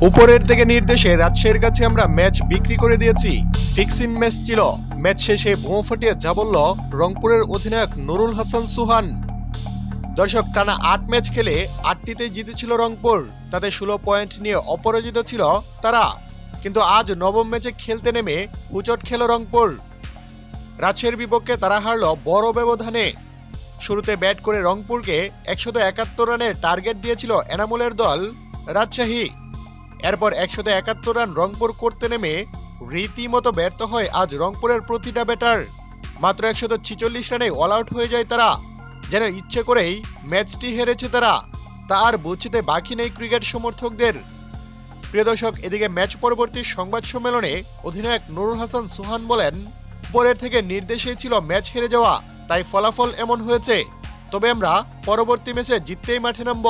উপরের থেকে নির্দেশে রাজশাহীর কাছে আমরা ম্যাচ বিক্রি করে দিয়েছি। ফিক্সিং ম্যাচ ছিল। ম্যাচ শেষে বোমা ফাটিয়ে যা বলল রংপুরের অধিনায়ক নুরুল হাসান সুহান। দর্শক, টানা আট ম্যাচ খেলে আটটিতে জিতেছিল রংপুর। তাতে ষোলো পয়েন্ট নিয়ে অপরাজিত ছিল তারা। কিন্তু আজ নবম ম্যাচে খেলতে নেমে উচট খেল রংপুর। রাজশাহীর বিপক্ষে তারা হারল বড় ব্যবধানে। শুরুতে ব্যাট করে রংপুরকে একশত একাত্তর রানের টার্গেট দিয়েছিল এনামুলের দল রাজশাহী। এরপর একশত একাত্তর রান রংপুর করতে নেমে রীতিমতো ব্যর্থ হয় আজ রংপুরের প্রতিটা ব্যাটার। মাত্র একশত ছিচল্লিশ রানে অল আউট হয়ে যায় তারা। যেন ইচ্ছে করেই ম্যাচটি হেরেছে তারা। তা আর বুঝতে বাকি নেই ক্রিকেট সমর্থকদের। প্রিয় দর্শক, এদিকে ম্যাচ পরবর্তী সংবাদ সম্মেলনে অধিনায়ক নুরুল হাসান সোহান বলেন পরের থেকে নির্দেশেই ছিল ম্যাচ হেরে যাওয়া। তাই ফলাফল এমন হয়েছে। তবে আমরা পরবর্তী ম্যাচে জিততেই মাঠে নামব।